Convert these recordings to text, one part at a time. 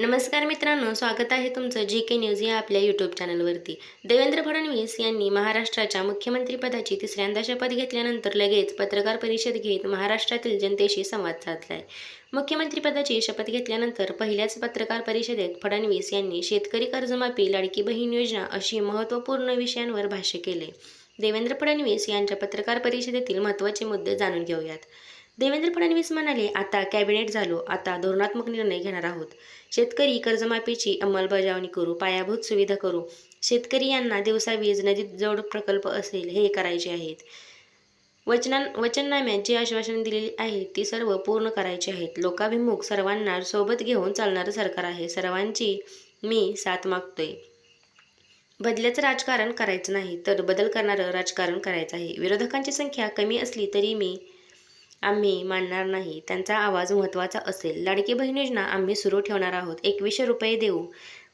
नमस्कार मित्रांनो स्वागत आहे तुमचं जी के न्यूज या आपल्या यूट्यूब चॅनलवरती देवेंद्र फडणवीस यांनी महाराष्ट्राच्या मुख्यमंत्रीपदाची तिसऱ्यांदा शपथ घेतल्यानंतर लगेच पत्रकार परिषद घेत महाराष्ट्रातील जनतेशी संवाद साधलाय. मुख्यमंत्रीपदाची शपथ घेतल्यानंतर पहिल्याच पत्रकार परिषदेत फडणवीस यांनी शेतकरी कर्जमाफी लाडकी बहीण योजना अशी महत्त्वपूर्ण विषयांवर भाष्य केले. देवेंद्र फडणवीस यांच्या पत्रकार परिषदेतील महत्त्वाचे मुद्दे जाणून घेऊयात. देवेंद्र फडणवीस म्हणाले आता कॅबिनेट झालो आता धोरणात्मक निर्णय घेणार आहोत. शेतकरी कर्जमाफीची अंमलबजावणी करू पायाभूत सुविधा करू. शेतकरी यांना दिवसा वीज नदीत जोड प्रकल्प असेल हे करायचे आहेत. वचना वचननाम्यात जी आश्वासन दिलेली आहेत ती सर्व पूर्ण करायची आहेत. लोकाभिमुख सर्वांना सोबत घेऊन चालणारं सरकार आहे. सर्वांची मी साथ मागतोय. बदल्याचं राजकारण करायचं नाही तर बदल करणारं राजकारण करायचं आहे. विरोधकांची संख्या कमी असली तरी मी आम्ही मानणार नाही. त्यांचा आवाज महत्त्वाचा असेल. लाडकी बहीण योजना आम्ही सुरू ठेवणार आहोत. एकवीसशे रुपये देऊ.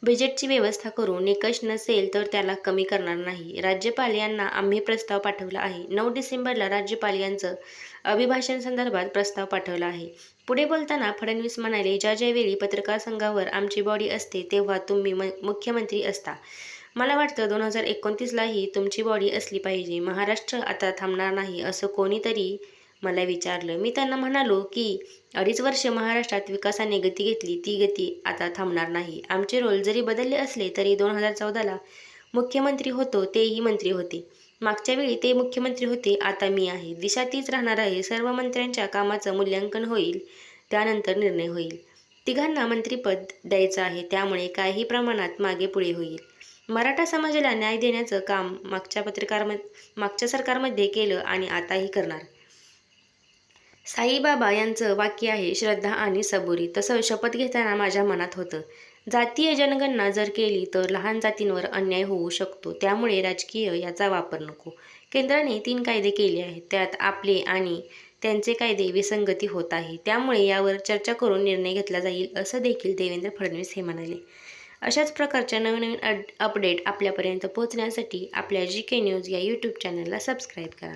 बजेटची व्यवस्था करू. निकष नसेल तर त्याला कमी करणार नाही. राज्यपाल यांना आम्ही प्रस्ताव पाठवला आहे. नऊ डिसेंबरला राज्यपाल यांचं अभिभाषण संदर्भात प्रस्ताव पाठवला आहे. पुढे बोलताना फडणवीस म्हणाले ज्या ज्यावेळी पत्रकार संघावर आमची बॉडी असते तेव्हा तुम्ही म मुख्यमंत्री असता. मला वाटतं दोन हजार एकोणतीसलाही तुमची बॉडी असली पाहिजे. महाराष्ट्र आता थांबणार नाही असं कोणीतरी मला विचारलं. मी त्यांना म्हणालो की अडीच वर्ष महाराष्ट्रात विकासाने गती घेतली ती गती आता थांबणार नाही. आमचे रोल जरी बदलले असले तरी दोन हजार चौदाला मुख्यमंत्री होतो तेही मंत्री होते. मागच्या वेळी ते मुख्यमंत्री होते आता मी आहे. दिशा तीच राहणार आहे. सर्व मंत्र्यांच्या कामाचं मूल्यांकन होईल त्यानंतर निर्णय होईल. तिघांना मंत्रीपद द्यायचं आहे त्यामुळे काही प्रमाणात मागे पुढे होईल. मराठा समाजाला न्याय देण्याचं काम मागच्या पत्रकार मागच्या सरकारमध्ये केलं आणि आताही करणार. साईबाबा यांचं वाक्य आहे श्रद्धा आणि सबुरी. तसं शपथ घेताना माझ्या मनात होतं जातीय जनगणना जर केली तर लहान जातींवर अन्याय होऊ शकतो. त्यामुळे राजकीय याचा वापर नको. केंद्राने तीन कायदे केले आहेत. त्यात आपले आणि त्यांचे कायदे विसंगती होत आहे. त्यामुळे यावर चर्चा करून निर्णय घेतला जाईल असं देखील देवेंद्र फडणवीस हे म्हणाले. अशाच प्रकारच्या नवनवीन अपडेट आपल्यापर्यंत पोहोचण्यासाठी आपल्या जी के न्यूज या यूट्यूब चॅनलला सबस्क्राईब करा.